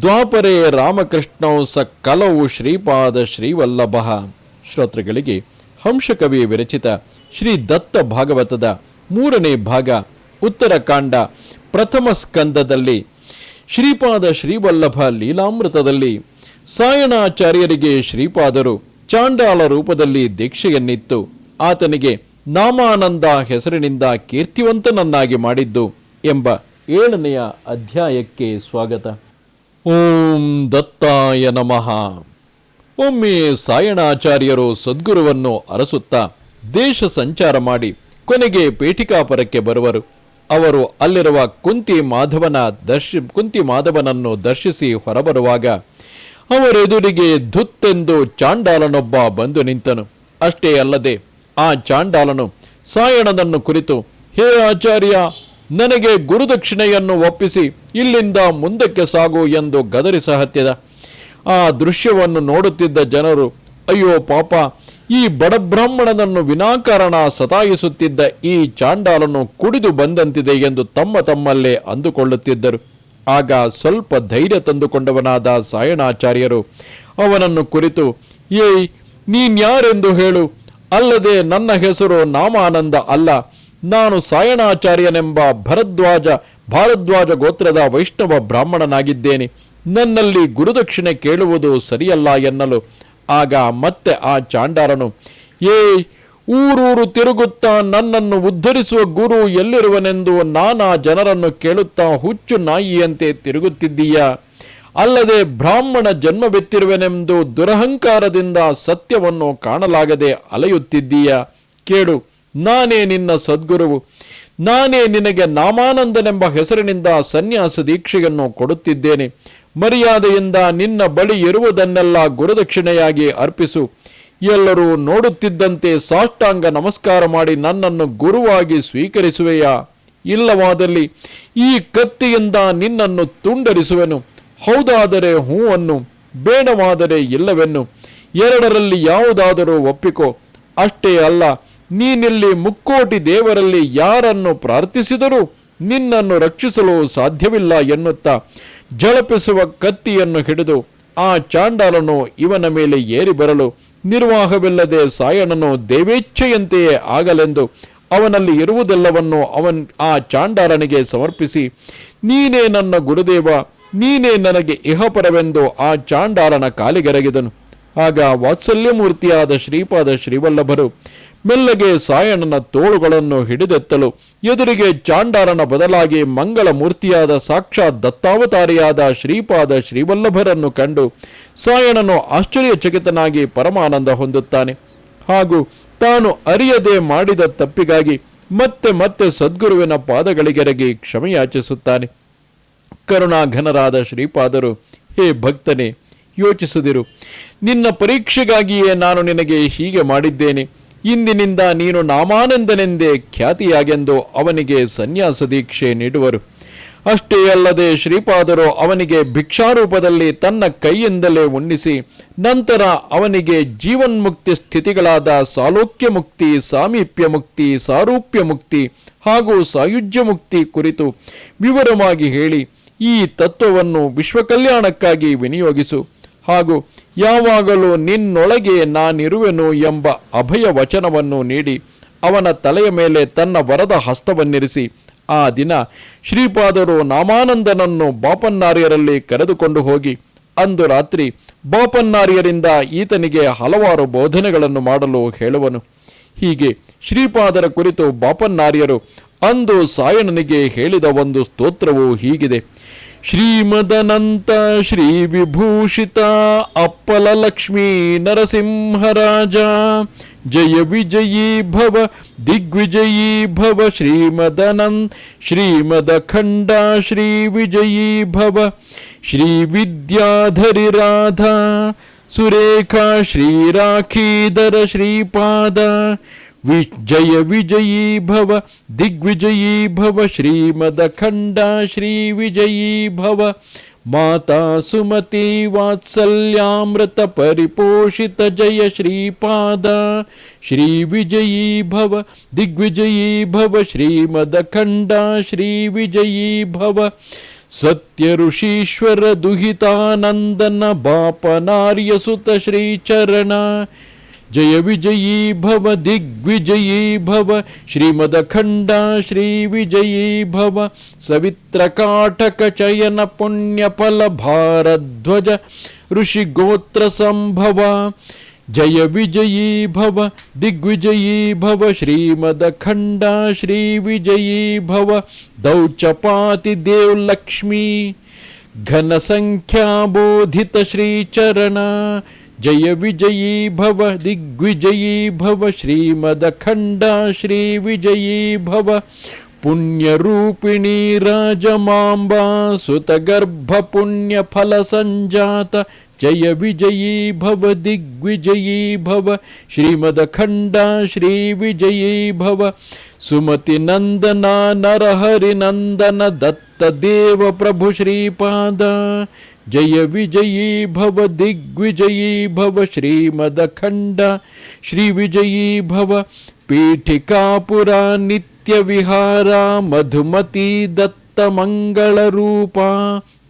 ದ್ವಾಪರೇ ರಾಮಕೃಷ್ಣಂಸ ಕಲವು ಶ್ರೀಪಾದ ಶ್ರೀವಲ್ಲಭ. ಶ್ರೋತೃಗಳಿಗೆ ಹಂಸಕವಿ ವಿರಚಿತ ಶ್ರೀ ದತ್ತ ಭಾಗವತದ ಮೂರನೇ ಭಾಗ ಉತ್ತರಕಾಂಡ ಪ್ರಥಮ ಸ್ಕಂದದಲ್ಲಿ, ಶ್ರೀಪಾದ ಶ್ರೀವಲ್ಲಭ ಲೀಲಾಮೃತದಲ್ಲಿ, ಸಾಯಣಾಚಾರ್ಯರಿಗೆ ಶ್ರೀಪಾದರು ಚಾಂಡಾಲ ರೂಪದಲ್ಲಿ ದೀಕ್ಷೆಯನ್ನಿತ್ತು. ಆತನಿಗೆ ನಾಮಾನಂದ ಹೆಸರಿನಿಂದ ಕೀರ್ತಿವಂತನನ್ನಾಗಿ ಮಾಡಿದ್ದು ಎಂಬ ಏಳನೆಯ ಅಧ್ಯಾಯಕ್ಕೆ ಸ್ವಾಗತ. ಓಂ ದತ್ತಾಯ ನಮಃ. ಒಮ್ಮೆ ಸಾಯಣಾಚಾರ್ಯರು ಸದ್ಗುರುವನ್ನು ಅರಸುತ್ತಾ ದೇಶ ಸಂಚಾರ ಮಾಡಿ ಕೊನೆಗೆ ಪೇಟಿಕಾಪುರಕ್ಕೆ ಬರುವರು. ಅವರು ಅಲ್ಲಿರುವ ಕುಂತಿ ಮಾಧವನ ದರ್ಶಿ, ಕುಂತಿ ಮಾಧವನನ್ನು ದರ್ಶಿಸಿ ಹೊರಬರುವಾಗ ಅವರೆದುರಿಗೆ ಧುತ್ತೆಂದು ಚಾಂಡಾಲನೊಬ್ಬ ಬಂದು ನಿಂತನು. ಅಷ್ಟೇ ಅಲ್ಲದೆ ಆ ಚಾಂಡಾಲನು ಸಾಯಣನನ್ನು ಕುರಿತು, ಹೇ ಆಚಾರ್ಯ ನನಗೆ ಗುರುದಕ್ಷಿಣೆಯನ್ನು ಒಪ್ಪಿಸಿ, ಇಲ್ಲಿಂದ ಮುಂದಕ್ಕೆ ಸಾಗು ಎಂದು ಗದರಿಸ ಹತ್ತಿದ. ಆ ದೃಶ್ಯವನ್ನು ನೋಡುತ್ತಿದ್ದ ಜನರು, ಅಯ್ಯೋ ಪಾಪ, ಈ ಬಡಬ್ರಾಹ್ಮಣನನ್ನು ವಿನಾಕಾರಣ ಸತಾಯಿಸುತ್ತಿದ್ದ ಈ ಚಾಂಡಾಲನು ಕುಡಿದು ಬಂದಂತಿದೆ ಎಂದು ತಮ್ಮ ತಮ್ಮಲ್ಲೇ ಅಂದುಕೊಳ್ಳುತ್ತಿದ್ದರು. ಆಗ ಸ್ವಲ್ಪ ಧೈರ್ಯ ತಂದುಕೊಂಡವನಾದ ಸಾಯಣಾಚಾರ್ಯರು ಅವನನ್ನು ಕುರಿತು, ಏಯ್, ನೀನ್ಯಾರೆಂದು ಹೇಳು. ಅಲ್ಲದೆ ನನ್ನ ಹೆಸರು ನಾಮಾನಂದ ಅಲ್ಲ. ನಾನು ಸಾಯಣಾಚಾರ್ಯನೆಂಬ ಭರದ್ವಾಜ, ಭಾರದ್ವಾಜ ಗೋತ್ರದ ವೈಷ್ಣವ ಬ್ರಾಹ್ಮಣನಾಗಿದ್ದೇನೆ. ನನ್ನಲ್ಲಿ ಗುರುದಕ್ಷಿಣೆ ಕೇಳುವುದು ಸರಿಯಲ್ಲ ಎನ್ನಲು. ಆಗ ಮತ್ತೆ ಆ ಚಾಂಡಾರನು, ಏ, ಊರೂರು ತಿರುಗುತ್ತಾ ನನ್ನನ್ನು ಉದ್ಧರಿಸುವ ಗುರು ಎಲ್ಲಿರುವನೆಂದು ನಾನಾ ಜನರನ್ನು ಕೇಳುತ್ತಾ ಹುಚ್ಚು ನಾಯಿಯಂತೆ ತಿರುಗುತ್ತಿದ್ದೀಯಾ? ಅಲ್ಲದೆ ಬ್ರಾಹ್ಮಣ ಜನ್ಮವೆತ್ತಿರುವೆನೆಂದು ದುರಹಂಕಾರದಿಂದ ಸತ್ಯವನ್ನು ಕಾಣಲಾಗದೆ ಅಲೆಯುತ್ತಿದ್ದೀಯ? ಕೇಳು. ನಾನೇ ನಿನ್ನ ಸದ್ಗುರುವು. ನಾನೇ ನಿನಗೆ ನಾಮಾನಂದನೆಂಬ ಹೆಸರಿನಿಂದ ಸನ್ಯಾಸ ದೀಕ್ಷೆಯನ್ನು ಕೊಡುತ್ತಿದ್ದೇನೆ. ಮರ್ಯಾದೆಯಿಂದ ನಿನ್ನ ಬಳಿ ಇರುವುದನ್ನೆಲ್ಲ ಗುರುದಕ್ಷಿಣೆಯಾಗಿ ಅರ್ಪಿಸು. ಎಲ್ಲರೂ ನೋಡುತ್ತಿದ್ದಂತೆ ಸಾಷ್ಟಾಂಗ ನಮಸ್ಕಾರ ಮಾಡಿ ನನ್ನನ್ನು ಗುರುವಾಗಿ ಸ್ವೀಕರಿಸುವೆಯಾ? ಇಲ್ಲವಾದಲ್ಲಿ ಈ ಕತ್ತಿಯಿಂದ ನಿನ್ನನ್ನು ತುಂಡರಿಸುವೆನು. ಹೌದಾದರೆ ಹೂವನ್ನು, ಬೇಡವಾದರೆ ಇಲ್ಲವೆನ್ನು. ಎರಡರಲ್ಲಿ ಯಾವುದಾದರೂ ಒಪ್ಪಿಕೋ. ಅಷ್ಟೇ ಅಲ್ಲ ನೀನಿಲ್ಲಿ ಮುಕ್ಕೋಟಿ ದೇವರಲ್ಲಿ ಯಾರನ್ನು ಪ್ರಾರ್ಥಿಸಿದರೂ ನಿನ್ನನ್ನು ರಕ್ಷಿಸಲು ಸಾಧ್ಯವಿಲ್ಲ ಎನ್ನುತ್ತಾ ಜಳಪಿಸುವ ಕತ್ತಿಯನ್ನು ಹಿಡಿದು ಆ ಚಾಂಡಾಲನು ಇವನ ಮೇಲೆ ಏರಿ ಬರಲು ನಿರ್ವಾಹವಿಲ್ಲದೆ ಸಾಯಣನು ದೇವೇಚ್ಛೆಯಂತೆಯೇ ಆಗಲೆಂದು ಅವನಲ್ಲಿ ಇರುವುದೆಲ್ಲವನ್ನು ಅವನ್ ಆ ಚಾಂಡಾಲನಿಗೆ ಸಮರ್ಪಿಸಿ, ನೀನೇ ನನ್ನ ಗುರುದೇವ, ನೀನೇ ನನಗೆ ಇಹಪರವೆಂದು ಆ ಚಾಂಡಾಲನ ಕಾಲಿಗೆರಗಿದನು. ಆಗ ವಾತ್ಸಲ್ಯಮೂರ್ತಿಯಾದ ಶ್ರೀಪಾದ ಶ್ರೀವಲ್ಲಭರು ಮೆಲ್ಲಗೆ ಸಾಯಣನ ತೋಳುಗಳನ್ನು ಹಿಡಿದೆತ್ತಲು, ಎದುರಿಗೆ ಚಾಂಡಾರನ ಬದಲಾಗಿ ಮಂಗಳ ಮೂರ್ತಿಯಾದ ಸಾಕ್ಷಾತ್ ದತ್ತಾವತಾರಿಯಾದ ಶ್ರೀಪಾದ ಶ್ರೀವಲ್ಲಭರನ್ನು ಕಂಡು ಸಾಯಣನು ಆಶ್ಚರ್ಯಚಕಿತನಾಗಿ ಪರಮಾನಂದ ಹೊಂದುತ್ತಾನೆ. ಹಾಗೂ ತಾನು ಅರಿಯದೆ ಮಾಡಿದ ತಪ್ಪಿಗಾಗಿ ಮತ್ತೆ ಮತ್ತೆ ಸದ್ಗುರುವಿನ ಪಾದಗಳಿಗೆರಗಿ ಕ್ಷಮೆಯಾಚಿಸುತ್ತಾನೆ. ಕರುಣಾಘನರಾದ ಶ್ರೀಪಾದರು, ಹೇ ಭಕ್ತನೇ, ಯೋಚಿಸುದಿರು. ನಿನ್ನ ಪರೀಕ್ಷೆಗಾಗಿಯೇ ನಾನು ನಿನಗೆ ಹೀಗೆ ಮಾಡಿದ್ದೇನೆ. ಇಂದಿನಿಂದ ನೀನು ನಾಮಾನಂದನೆಂದೇ ಖ್ಯಾತಿಯಾಗೆಂದು ಅವನಿಗೆ ಸನ್ಯಾಸ ದೀಕ್ಷೆ ನೀಡುವರು. ಅಷ್ಟೇ ಅಲ್ಲದೆ ಶ್ರೀಪಾದರು ಅವನಿಗೆ ಭಿಕ್ಷಾರೂಪದಲ್ಲಿ ತನ್ನ ಕೈಯಿಂದಲೇ ಉಣ್ಣಿಸಿ, ನಂತರ ಅವನಿಗೆ ಜೀವನ್ಮುಕ್ತಿ ಸ್ಥಿತಿಗಳಾದ ಸಾಲೋಕ್ಯ ಮುಕ್ತಿ ಸಾಮೀಪ್ಯ ಮುಕ್ತಿ ಸಾರೂಪ್ಯ ಮುಕ್ತಿ ಹಾಗೂ ಸಾಯುಜ್ಯ ಮುಕ್ತಿ ಕುರಿತು ವಿವರವಾಗಿ ಹೇಳಿ, ಈ ತತ್ವವನ್ನು ವಿಶ್ವಕಲ್ಯಾಣಕ್ಕಾಗಿ ವಿನಿಯೋಗಿಸು. ಹಾಗೂ ಯಾವಾಗಲೂ ನಿನ್ನೊಳಗೆ ನಾನಿರುವೆನು ಎಂಬ ಅಭಯ ವಚನವನ್ನು ನೀಡಿ ಅವನ ತಲೆಯ ಮೇಲೆ ತನ್ನ ವರದ ಹಸ್ತವನ್ನಿರಿಸಿ, ಆ ದಿನ ಶ್ರೀಪಾದರು ನಾಮಾನಂದನನ್ನು ಬಾಪನ್ನಾರ್ಯರಲ್ಲಿ ಕರೆದುಕೊಂಡು ಹೋಗಿ, ಅಂದು ರಾತ್ರಿ ಬಾಪನ್ನಾರ್ಯರಿಂದ ಈತನಿಗೆ ಹಲವಾರು ಬೋಧನೆಗಳನ್ನು ಮಾಡಲು ಹೇಳುವನು. ಹೀಗೆ ಶ್ರೀಪಾದರ ಕುರಿತು ಬಾಪನ್ನಾರ್ಯರು ಅಂದು ಸಾಯಣನಿಗೆ ಹೇಳಿದ ಒಂದು ಸ್ತೋತ್ರವು ಹೀಗಿದೆ. ಶ್ರೀಮದನಂತ ಶ್ರೀ ವಿಭೂಷಿತ ಅಪ್ಪಲ ಲಕ್ಷ್ಮೀ ನರಸಿಂಹರಾಜ, ಜಯ ವಿಜಯೀ ಭವ, ದಿಗ್ವಿಜಯೀ ಭವ ಶ್ರೀಮದನನ್ ಶ್ರೀಮದ ಖಂಡ ಶ್ರೀ ವಿಜಯೀ ಭವ, ಶ್ರೀ ವಿದ್ಯಾಧರಿ ರಾಧಾ, ಸುರೇಖಾ ಶ್ರೀರಾಖೀಧರ ಶ್ರೀಪಾದ ವಿಜಯ ವಿಜಯೀ ಭವ ದಿಗ್ವಿಜಯೀ ಭವ ಶ್ರೀಮದ ಖಂಡ ಶ್ರೀ ವಿಜಯೀ ಭವ ಮಾತಾ ಸುಮತಿ ವಾತ್ಸಲ್ಯಾಮೃತ ಪರಿಪೋಷಿತ ಜಯ ಶ್ರೀಪಾದ ಶ್ರೀ ವಿಜಯೀ ಭವ ದಿಗ್ವಿಜಯೀ ಭವ ಶ್ರೀಮದ ಖಂಡ ಶ್ರೀ ವಿಜಯೀ ಭವ ಸತ್ಯ ಋಷೀಶ್ವರ ದುಹಿತಾನಂದನ ಬಾಪನಾರ್ಯ ಸುತ ಶ್ರೀಚರಣ ಜಯ ವಿಜಯೀ ಭವ ದಿಗ್ವಿಜಯೀ ಭವ ಶ್ರೀಮದ ಖಂಡ ಶ್ರೀ ವಿಜಯೀ ಭವ ಸವಿತ್ರ ಕಾಟಕ ಚಯನ ಪುಣ್ಯ ಫಲ ಭಾರಧ್ವಜ ಋಷಿ ಗೋತ್ರ ಸಂಭವ ಜಯ ವಿಜಯೀ ಭವ ದಿಗ್ವಿಜಯೀ ಭವ ಶ್ರೀಮದ ಖಂಡ ಶ್ರೀ ವಿಜಯೀ ಭವ ದೌಚಪಾತಿ ದೇವ್ ಲಕ್ಷ್ಮೀ ಘನ ಸಂಖ್ಯಾಬೋಧಿತ ಶ್ರೀಚರಣ ಜಯ ವಿಜಯೀ ಭವ ದಿಗ್ವಿಜಯೀ ಭವ ಶ್ರೀಮದ ಖಂಡ ಶ್ರೀ ವಿಜಯೀ ಭವ ಪುಣ್ಯರೂಪಿಣಿ ರಾಜಮಾಂಬಾ ಸುತಗರ್ಭ ಪುಣ್ಯ ಫಲ ಸಂಜಾತ ಜಯ ವಿಜಯೀ ಭವ ದಿಗ್ವಿಜಯೀ ಭವ ಶ್ರೀಮದ ಖಂಡ ಶ್ರೀ ವಿಜಯೀ ಭವ ಸುಮತಿ ನಂದನ ನರಹರಿ ನಂದನ ದತ್ತ ದೇವ ಪ್ರಭು ಶ್ರೀಪಾದ ಜಯ ವಿಜಯೀ ಭವ ದಿಗ್ವಿಜಯೀ ಭವ ಶ್ರೀಮದ ಖಂಡ ಶ್ರೀ ವಿಜಯೀ ಭವ ಪೀಠಿಕಾಪುರ ನಿತ್ಯ ವಿಹಾರ ಮಧುಮತಿ ದತ್ತ ಮಂಗಳ ರೂಪ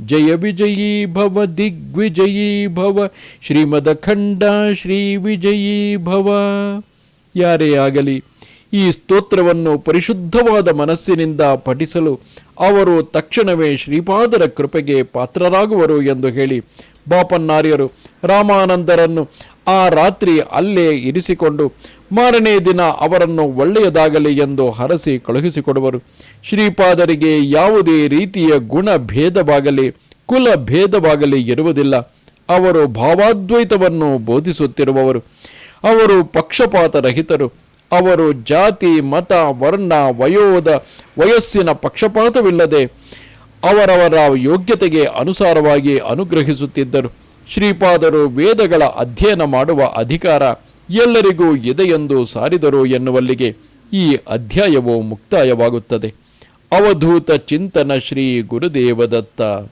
ಜಯ ವಿಜಯೀ ಭವ ದಿಗ್ವಿಜಯೀ ಭವ ಶ್ರೀಮದ ಖಂಡ ಶ್ರೀ ವಿಜಯೀ ಭವ ಯಾರೇ ಆಗಲಿ ಈ ಸ್ತೋತ್ರವನ್ನು ಪರಿಶುದ್ಧವಾದ ಮನಸ್ಸಿನಿಂದ ಪಠಿಸಲು ಅವರು ತಕ್ಷಣವೇ ಶ್ರೀಪಾದರ ಕೃಪೆಗೆ ಪಾತ್ರರಾಗುವರು ಎಂದು ಹೇಳಿ ಬಾಪನ್ನಾರ್ಯರು ರಾಮಾನಂದರನ್ನು ಆ ರಾತ್ರಿ ಅಲ್ಲೇ ಇರಿಸಿಕೊಂಡು ಮಾರನೇ ದಿನ ಅವರನ್ನು ಒಳ್ಳೆಯದಾಗಲಿ ಎಂದು ಹರಸಿ ಕಳುಹಿಸಿಕೊಡುವರು. ಶ್ರೀಪಾದರಿಗೆ ಯಾವುದೇ ರೀತಿಯ ಗುಣ ಭೇದವಾಗಲಿ, ಕುಲ ಭೇದವಾಗಲಿ ಇರುವುದಿಲ್ಲ. ಅವರು ಭಾವಾದ್ವೈತವನ್ನು ಬೋಧಿಸುತ್ತಿರುವವರು. ಅವರು ಪಕ್ಷಪಾತರಹಿತರು. ಅವರು ಜಾತಿ, ಮತ, ವರ್ಣ, ವಯೋದ, ವಯಸ್ಸಿನ ಪಕ್ಷಪಾತವಿಲ್ಲದೆ ಅವರವರ ಯೋಗ್ಯತೆಗೆ ಅನುಸಾರವಾಗಿ ಅನುಗ್ರಹಿಸುತ್ತಿದ್ದರು. ಶ್ರೀಪಾದರು ವೇದಗಳ ಅಧ್ಯಯನ ಮಾಡುವ ಅಧಿಕಾರ ಎಲ್ಲರಿಗೂ ಇದೆ ಎಂದು ಸಾರಿದರು ಎನ್ನುವಲ್ಲಿಗೆ ಈ ಅಧ್ಯಾಯವು ಮುಕ್ತಾಯವಾಗುತ್ತದೆ. ಅವಧೂತ ಚಿಂತನ ಶ್ರೀ ಗುರುದೇವದತ್ತ.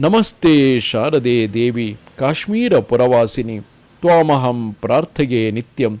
ನಮಸ್ತೆ ಶಾರದೆ ದೇವಿ, ಕಾಶ್ಮೀರ ಪುರವಾಸಿನಿ. ತ್ವಾಮಹಂ ಪ್ರಾರ್ಥಗೆ ನಿತ್ಯಂ.